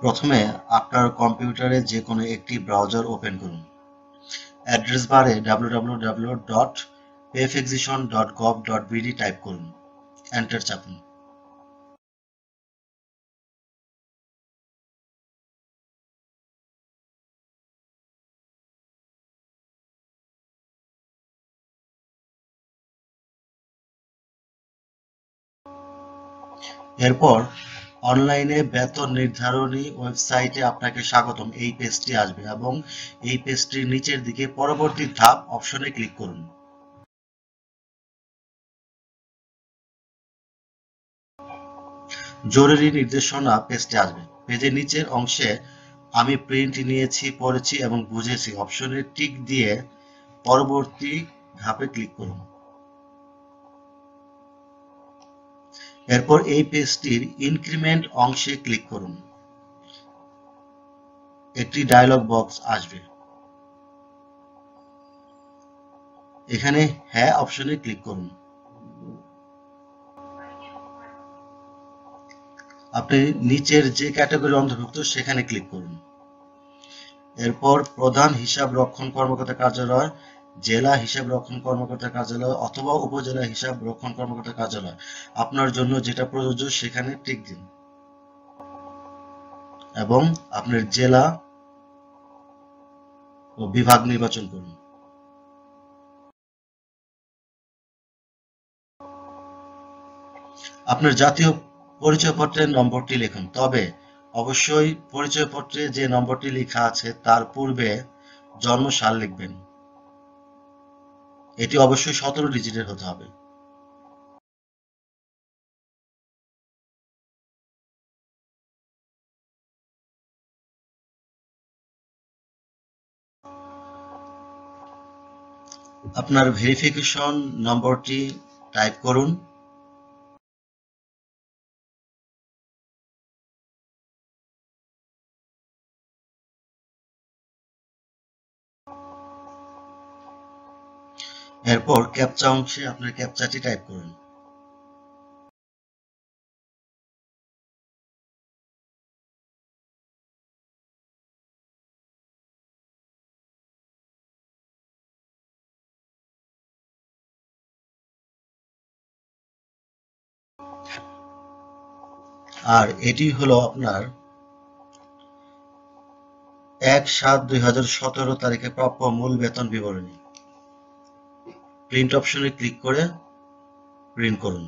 প্রথমে আপনার কম্পিউটারে যে কোনো একটি ব্রাউজার ওপেন করুন। অ্যাড্রেস বারে www.payfexation.gov.bd টাইপ করুন। এন্টার চাপুন। এরপর অনলাইনে বেতন নির্ধারণী ওয়েবসাইটে আপনাকে স্বাগতম। এই পেজটি আসবে এবং এই পেজটির নিচের দিকে পরবর্তী ধাপ অপশনে ক্লিক করুন। জরুরি নির্দেশনা পেজটি আসবে। পেজের নিচের অংশে আমি প্রিন্ট নিয়েছি, পড়েছি এবং বুঝেছি। অপশনে টিক দিয়ে পরবর্তী ধাপে ক্লিক করুন। এরপর এই পেজটির ইনক্রিমেন্ট অংশে ক্লিক করুন। একটি ডায়লগ বক্স আসবে। এখানে হ্যাঁ অপশনে ক্লিক করুন। আপনি নিচের যে ক্যাটাগরি অন্তর্ভুক্ত সেখানে ক্লিক করুন। এরপর প্রধান হিসাব রক্ষণ কর্মকর্তা কার্যালয় জেলা হিসাব রক্ষণ কর্মকর্তা কার্যালয় অথবা উপজেলা হিসাব রক্ষণ কর্মকর্তা কার্যালয়। আপনার জন্য যেটা প্রযোজ্য, সেখানে টিক দিন। এবং আপনার জেলা ও বিভাগ নির্বাচন করুন। আপনার জাতীয় পরিচয়পত্রের নম্বরটি লিখুন। তবে অবশ্যই পরিচয়পত্রে যে নম্বরটি লেখা আছে, তার পূর্বে জন্ম সাল লিখবেন। এটি অবশ্যই সতেরো ডিজিটের হতে হবে। আপনার ভেরিফিকেশন নম্বরটি টাইপ করুন। এরপর ক্যাপচা অংশে আপনার ক্যাপচাটি টাইপ করুন। আর এটি হলো আপনার এক সাত দুই হাজার সতেরো তারিখে প্রাপ্য মূল বেতন বিবরণী। প্রিন্ট অপশনে ক্লিক করে প্রিন্ট করুন।